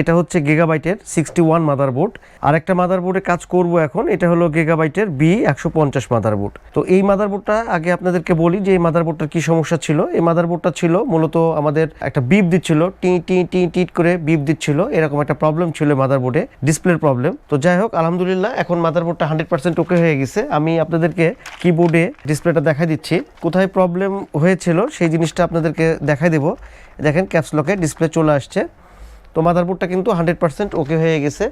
এটা হচ্ছে গিগাবাইটের সিক্সটি ওয়ান মাদারবোর্ড আর একটা মাদারবোর্ডে কাজ করব এখন, এটা হলো গিগাবাইটের বি একশো পঞ্চাশ মাদারবোর্ড তো এই মাদারবোর্ডটা আগে আপনাদেরকে বলি যে এই মাদারবোর্ডটার কি সমস্যা ছিল? এই মাদারবোর্ডটা ছিল মূলত আমাদের একটা বিপ দিচ্ছিল, টি টি টি টিট করে বিপ দিচ্ছিল। এরকম একটা প্রবলেম ছিল মাদারবোর্ডে ডিসপ্লের প্রবলেম তো যাই হোক, আলহামদুলিল্লাহ, এখন মাদারবোর্ডটা হান্ড্রেড পার্সেন্ট ওকে হয়ে গেছে। আমি আপনাদেরকে কিবোর্ডে ডিসপ্লেটা দেখাই দিচ্ছি। কোথায় প্রবলেম হয়েছিল সেই জিনিসটা আপনাদেরকে দেখাই দেবো। দেখেন ক্যাপসলকে ডিসপ্লে চলে আসছে। তো মাদারবোর্ডটা কিন্তু হান্ড্রেড পার্সেন্ট ওকে হয়ে গেছে।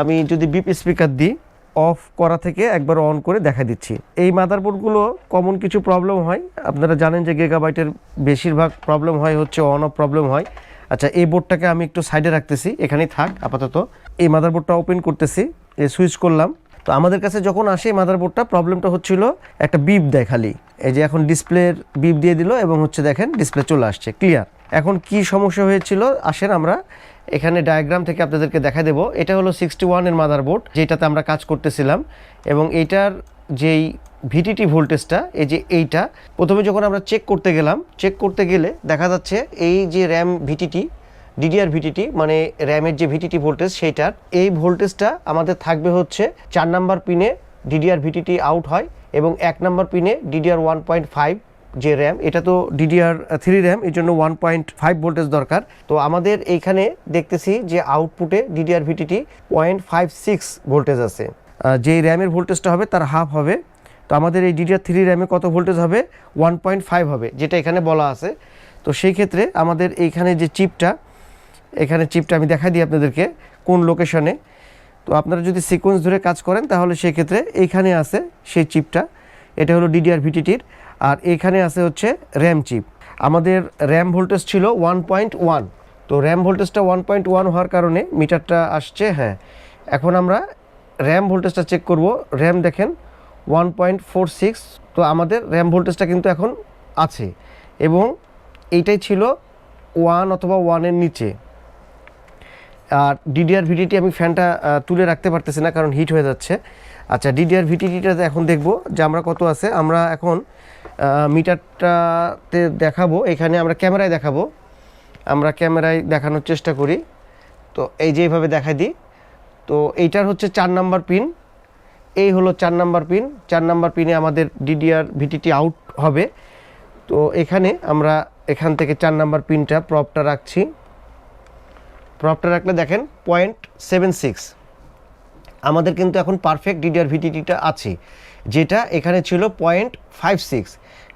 আমি যদি বিপ স্পিকার দিই অফ করা থেকে একবার অন করে দেখা দিচ্ছি। এই মাদারবোর্ডগুলো কমন কিছু প্রবলেম হয়। আপনারা জানেন যে গেগাবাইটের বেশিরভাগ প্রবলেম হয়, হচ্ছে অন অফ প্রবলেম হয়। আচ্ছা এই বোর্ডটাকে আমি একটু সাইডে রাখতেছি। এখানেই থাক, আপাতত। এই মাদারবোর্ডটা ওপেন করতেছি এই সুইচ করলাম। তো আমাদের কাছে যখন আসে এই মাদারবোর্ডটা প্রবলেমটা হচ্ছিল একটা বিপ দেয় খালি এই যে এখন ডিসপ্লের বিপ দিয়ে দিল এবং হচ্ছে দেখেন ডিসপ্লে চলে আসছে ক্লিয়ার এখন কি সমস্যা হয়েছিল? আসেন আমরা। এখানে ডায়াগ্রাম থেকে আপনাদেরকে দেখা দেব। এটা হলো সিক্সটি ওয়ানের মাদারবোর্ড যেটাতে আমরা কাজ করতেছিলাম। এবং এইটার যেই ভিটিটি ভোল্টেজটা, এই যে এইটা, প্রথমে যখন আমরা চেক করতে গেলাম চেক করতে গেলে দেখা যাচ্ছে এই যে র্যাম ভিটিটি ডিডিআর ভিটিটি মানে র্যামের যে ভিটিটি ভোল্টেজ সেইটার, এই ভোল্টেজটা আমাদের থাকবে হচ্ছে চার নাম্বার পিনে ডিডিআর ভিটিটি আউট হয় এবং এক নাম্বার পিনে ডিডিআর ওয়ান পয়েন্ট ফাইভ যে র্যাম এটা তো ডিডিআর থ্রি র্যাম এর জন্য ওয়ান পয়েন্ট ফাইভ ভোল্টেজ দরকার। তো আমাদের এইখানে দেখতেছি যে আউটপুটে DDR VTT point five six voltage আছে। যেই র্যামের ভোল্টেজটা হবে, তার হাফ হবে। তো আমাদের এই ডিডিআর থ্রি র্যামে কত ভোল্টেজ হবে? ওয়ান পয়েন্ট ফাইভ হবে, যেটা এখানে বলা আছে। তো সেই ক্ষেত্রে আমাদের এইখানে যে চিপটা এখানে চিপটা আমি দেখাই দিই আপনাদেরকে কোন লোকেশনে তো আপনারা যদি সিকোয়েন্স ধরে কাজ করেন, তাহলে সেক্ষেত্রে এইখানে আছে সেই চিপটা এটা হলো ডিডিআর ভিটিটির আর এখানে আছে হচ্ছে র্যাম চিপ। আমাদের র্যাম ভোল্টেজ ছিল ওয়ান পয়েন্ট ওয়ান। তো র্যাম ভোল্টেজটা ওয়ান পয়েন্ট ওয়ান হওয়ার কারণে মিটারটা আসছে হ্যাঁ। এখন আমরা র্যাম ভোল্টেজটা চেক করব। র্যাম দেখেন ওয়ান পয়েন্ট ফোর সিক্স। তো আমাদের র্যাম ভোল্টেজটা কিন্তু এখন আছে এবং এইটাই ছিল ওয়ান অথবা ওয়ানের নিচে। আর ডিডিআর ভিডিটি আমি ফ্যানটা তুলে রাখতে পারতেছি না কারণ হিট হয়ে যাচ্ছে। আচ্ছা ডিডিআর ভিটিটিটাতে এখন দেখব যে আমরা কত আছে। আমরা এখন মিটারটাতে দেখাবো। এখানে আমরা ক্যামেরায় দেখাবো। আমরা ক্যামেরায় দেখানোর চেষ্টা করি। তো এই যে এইভাবে দেখাই দিই। তো এইটার হচ্ছে চার নাম্বার পিন। এই হলো চার নাম্বার পিন। চার নাম্বার পিনে আমাদের ডিডিআর ভিটিটি আউট হবে। তো এখানে আমরা এখান থেকে চার নাম্বার পিনটা প্রপটা রাখছি। প্রপটা রাখলে দেখেন পয়েন্ট সেভেন সিক্স আমাদের কিন্তু এখন পারফেক্ট ডিডিআর ভিটিটিটা আছে। যেটা এখানে ছিল পয়েন্ট ফাইভ সিক্স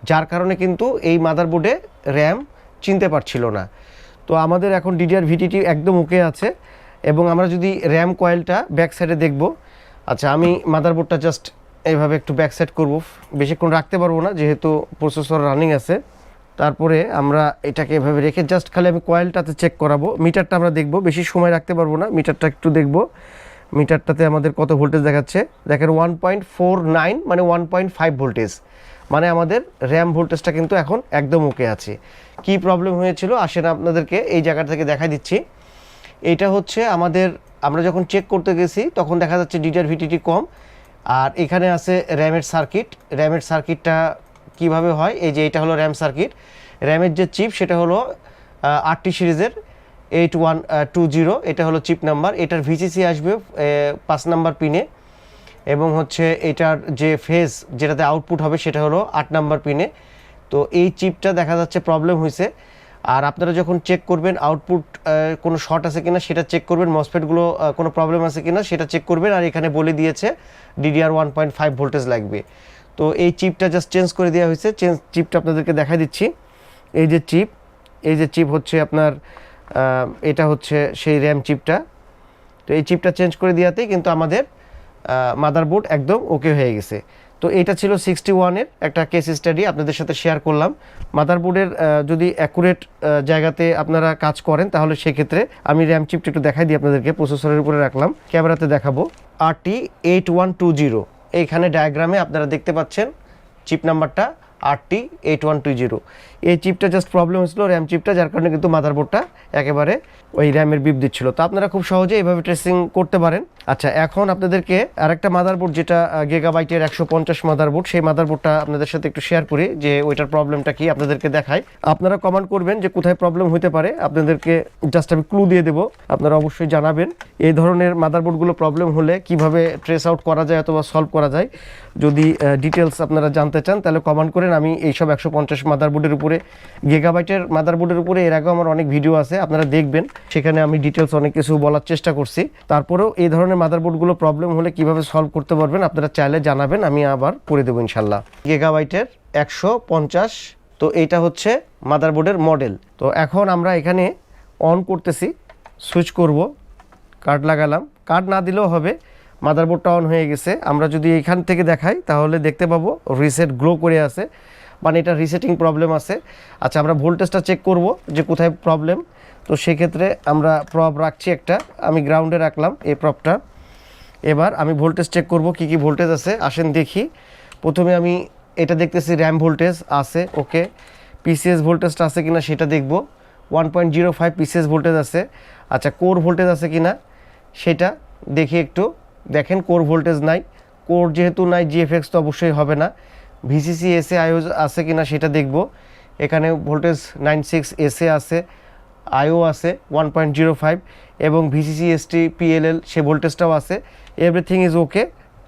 যার কারণে কিন্তু এই মাদারবোর্ডে র্যাম চিনতে পারছিল না। তো আমাদের এখন ডিডিআর ভিটিটি একদম ওকে আছে এবং আমরা যদি র্যাম কয়েলটা ব্যাক সাইডে দেখব আচ্ছা আমি মাদারবোর্ডটা জাস্ট এইভাবে একটু ব্যাক সাইড করব, বেশিক্ষণ রাখতে পারব না যেহেতু প্রসেসর রানিং আছে। তারপরে আমরা এটাকে এভাবে রেখে জাস্ট খালি আমি কয়েলটাতে চেক করাবো মিটারটা আমরা দেখব, বেশি সময় রাখতে পারব না মিটারটা একটু দেখব। মিটারটাতে আমাদের কত ভোল্টেজ দেখাচ্ছে? দেখেন ওয়ান পয়েন্ট ফোর নাইন মানে ওয়ান পয়েন্ট ফাইভ ভোল্টেজ। মানে আমাদের র্যাম ভোল্টেজটা কিন্তু এখন একদম ওকে আছে। কি প্রবলেম হয়েছিল? আসেন আপনাদেরকে এই জায়গা থেকে দেখাই দিচ্ছি। এটা হচ্ছে আমাদের, আমরা যখন চেক করতে গেছি, তখন দেখা যাচ্ছে ডিটার ভিটিটি কম। আর এখানে আছে র্যামের সার্কিট র্যামের সার্কিটটা কীভাবে হয়? এই যে এটা হলো র্যাম সার্কিট র্যামের যে চিপ সেটা হলো আটটি সিরিজের। এইট ওয়ান টু জিরো এটা হলো চিপ নাম্বার এটার ভিসিসি আসবে পাঁচ নাম্বার পিনে এবং হচ্ছে এটার যে ফেজ যেটাতে আউটপুট হবে সেটা হলো আট নাম্বার পিনে তো এই চিপটা দেখা যাচ্ছে প্রবলেম হয়েছে আর আপনারা যখন চেক করবেন আউটপুট কোনো শর্ট আছে কিনা সেটা চেক করবেন মসফেটগুলো কোনো প্রবলেম আছে কিনা সেটা চেক করবেন, আর এখানে বলে দিয়েছে DDR one point five voltage লাগবে। তো এই চিপটা জাস্ট চেঞ্জ করে দেওয়া হয়েছে চেঞ্জ চিপটা আপনাদেরকে দেখাই দিচ্ছি। এই যে চিপ এই যে চিপ হচ্ছে আপনার এটা হচ্ছে সেই র্যাম চিপটা তো এই চিপটা চেঞ্জ করে দেওয়াতেই কিন্তু আমাদের মাদারবোর্ড একদম ওকে হয়ে গেছে। তো এটা ছিল সিক্সটি ওয়ানের একটা কেস স্টাডি আপনাদের সাথে শেয়ার করলাম। মাদারবোর্ডের যদি অ্যাকুরেট জায়গাতে আপনারা কাজ করেন, তাহলে সেক্ষেত্রে আমি র্যাম চিপটা একটু দেখাই দিই আপনাদেরকে প্রসেসরের উপরে রাখলাম। ক্যামেরাতে দেখাবো। আর T eight one two zero এইখানে ডায়াগ্রামে আপনারা দেখতে পাচ্ছেন চিপ নাম্বারটা আর T eight one two zero এই চিপটা জাস্ট প্রবলেম হয়েছিল র্যাম চিপটা যার কারণে কিন্তু মাদারবোর্ডটা একেবারে ওই র্যামের বিপ দিচ্ছিল। তো আপনারা খুব সহজে এইভাবে ট্রেসিং করতে পারেন। আচ্ছা এখন আপনাদেরকে আরেকটা মাদারবোর্ড যেটা গেগাবাইটের একশো পঞ্চাশ মাদারবোর্ড সেই মাদারবোর্ডটা আপনাদের সাথে একটু শেয়ার করি যে ওইটার প্রবলেমটা কি আপনাদেরকে দেখাই। আপনারা কমেন্ট করবেন যে কোথায় প্রবলেম হতে পারে। আপনাদেরকে জাস্ট আমি ক্লু দিয়ে দেবো। আপনারা অবশ্যই জানাবেন এই ধরনের মাদারবোর্ডগুলো প্রবলেম হলে কীভাবে ট্রেস আউট করা যায় অথবা সলভ করা যায়। যদি ডিটেলস আপনারা জানতে চান, তাহলে কমেন্ট করেন, আমি এইসব একশো পঞ্চাশ মাদারবোর্ডের উপরে গেগাবাইটের মাদারবোর্ডের উপরে, এর আগেও আমার অনেক ভিডিও আছে, আপনারা দেখবেন। সেখানে আমি ডিটেলস অনেক কিছু বলার চেষ্টা করছি। তারপরেও এই ধরনের মাদারবোর্ডগুলো প্রবলেম হলে কীভাবে সলভ করতে পারবেন, আপনারা চাইলে জানাবেন, আমি আবার করে দেবো ইনশাল্লাহ। গেগাবাইটের একশো পঞ্চাশ, তো এইটা হচ্ছে মাদারবোর্ডের মডেল তো এখন আমরা এখানে অন করতেছি সুইচ করব কার্ড লাগালাম। কার্ড না দিলেও হবে মাদারবোর্ডটা অন হয়ে গেছে। আমরা যদি এখান থেকে দেখাই, তাহলে দেখতে পাবো রিসেট গ্লো করে আছে। মানে এটা রিসেটিং প্রবলেম আছে। আচ্ছা আমরা ভোল্টেজটা চেক করব যে কোথায় প্রবলেম তো সেক্ষেত্রে আমরা প্রব রাখছি একটা। আমি গ্রাউন্ডে রাখলাম এই প্রপটা এবার আমি ভোল্টেজ চেক করব কি কি ভোল্টেজ আছে। আসেন দেখি। প্রথমে আমি এটা দেখতেছি র্যাম ভোল্টেজ আছে ওকে পিসিএস ভোল্টেজটা আছে কিনা সেটা দেখব। One point zero five PCS voltage আছে। আচ্ছা কোর ভোল্টেজ আছে কিনা সেটা দেখি একটু। দেখেন কোর ভোল্টেজ নাই। কোর যেহেতু নাই জিএফএক্স তো অবশ্যই হবে না। ভিসিসি এসএ আইও আছে কি না সেটা দেখব। এখানে ভোল্টেজ নাইন সিক্স এসে আছে আইও আছে ওয়ান পয়েন্ট জিরো ফাইভ এবং ভিসিসি এসটি পিএলএল সে ভোল্টেজটাও আছে। এভরিথিং ইজ ওকে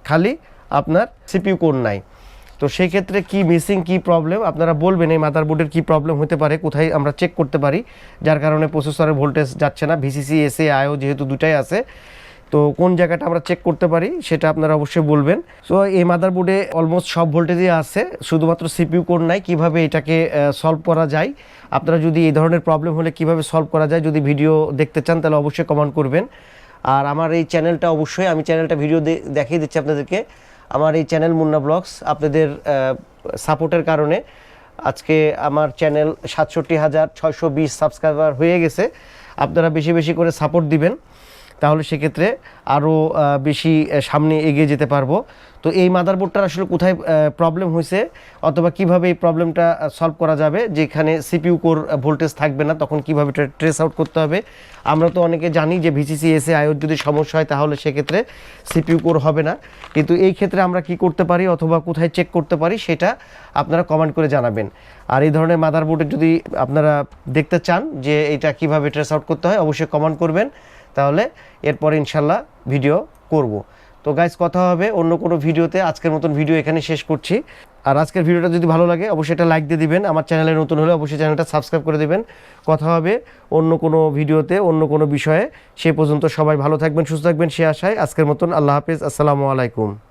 খালি আপনার সিপিউ কোড নাই। তো সেই ক্ষেত্রে কি মিসিং কি প্রবলেম আপনারা বলবেন এই মাদারবোর্ডের কি প্রবলেম হতে পারে, কোথায় আমরা চেক করতে পারি। যার কারণে প্রসেসরের ভোল্টেজ যাচ্ছে না। ভিসিসি এসএ আইও যেহেতু দুটাই আছে তো কোন জায়গাটা আমরা চেক করতে পারি সেটা আপনারা অবশ্যই বলবেন। সো এই মাদারবোর্ডে অলমোস্ট সব ভোল্টেজই আছে, শুধুমাত্র সিপিইউ কোড নাই কীভাবে এটাকে সলভ করা যায়। আপনারা যদি এই ধরনের প্রবলেম হলে কীভাবে সলভ করা যায় যদি ভিডিও দেখতে চান, তাহলে অবশ্যই কমেন্ট করবেন। আর আমার এই চ্যানেলটা অবশ্যই, আমি চ্যানেলটা ভিডিও দেখিয়ে দিচ্ছি আপনাদেরকে। আমার এই চ্যানেল মুন্না ব্লগস, আপনাদের সাপোর্টের কারণে। আজকে আমার চ্যানেল সাতষট্টি হাজার ছয়শো বিশ সাবস্ক্রাইবার হয়ে গেছে। আপনারা বেশি বেশি করে সাপোর্ট দিবেন। তাহলে সেক্ষেত্রে আরও বেশি সামনে এগিয়ে যেতে পারব। তো এই মাদারবোর্ডটার আসলে কোথায় প্রবলেম হয়েছে অথবা কীভাবে এই প্রবলেমটা সলভ করা যাবে? যেখানে সিপিইউ কোর ভোল্টেজ থাকবে না, তখন কীভাবে ট্রেস আউট করতে হবে? আমরা তো অনেকে জানি যে ভিসিসি এসে আয়োর যদি সমস্যা হয়, তাহলে সেক্ষেত্রে সিপিইউ কোর হবে না। কিন্তু এই ক্ষেত্রে আমরা কি করতে পারি অথবা কোথায় চেক করতে পারি, সেটা আপনারা কমেন্ট করে জানাবেন। আর এই ধরনের মাদারবোর্ডে যদি আপনারা দেখতে চান যে এটা কীভাবে ট্রেস আউট করতে হয়, অবশ্যই কমেন্ট করবেন। তাহলে এরপর ইনশাল্লাহ ভিডিও করব। তো গাইজ কথা হবে অন্য কোনো ভিডিওতে। আজকের মতন ভিডিও এখানে শেষ করছি। আর আজকের ভিডিওটা যদি ভালো লাগে, অবশ্যই এটা লাইক দিয়ে দিবেন। আমার চ্যানেলে নতুন হলে অবশ্যই চ্যানেলটা সাবস্ক্রাইব করে দেবেন। কথা হবে অন্য কোনো ভিডিওতে, অন্য কোনো বিষয়ে। সে পর্যন্ত সবাই ভালো থাকবেন, সুস্থ থাকবেন। সে আশায় আজকের মতন আল্লাহ হাফিজ। আসসালামু আলাইকুম।